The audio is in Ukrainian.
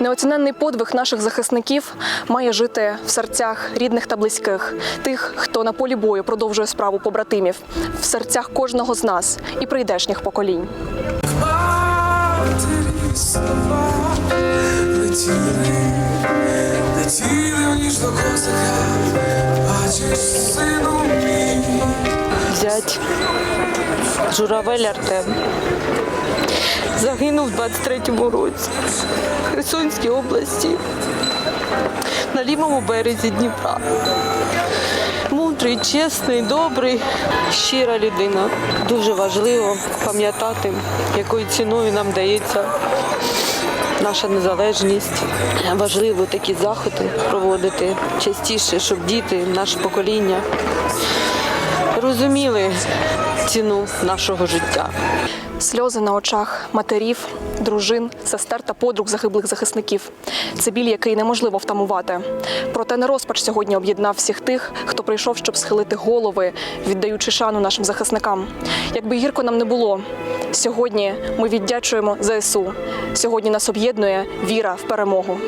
Неоціненний подвиг наших захисників має жити в серцях рідних та близьких, тих, хто на полі бою продовжує справу побратимів, в серцях кожного з нас і прийдешніх поколінь. Зять Журавель Артем. Загинув у 23-му році в Херсонській області на лівому березі Дніпра. Мудрий, чесний, добрий, щира людина. Дуже важливо пам'ятати, якою ціною нам дається наша незалежність. Важливо такі заходи проводити частіше, щоб діти, наше покоління розуміли ціну нашого життя. Сльози на очах матерів, дружин, сестер та подруг загиблих захисників. Це біль, який неможливо втамувати. Проте не розпач сьогодні об'єднав всіх тих, хто прийшов, щоб схилити голови, віддаючи шану нашим захисникам. Якби гірко нам не було, сьогодні ми віддячуємо ЗСУ. Сьогодні нас об'єднує віра в перемогу.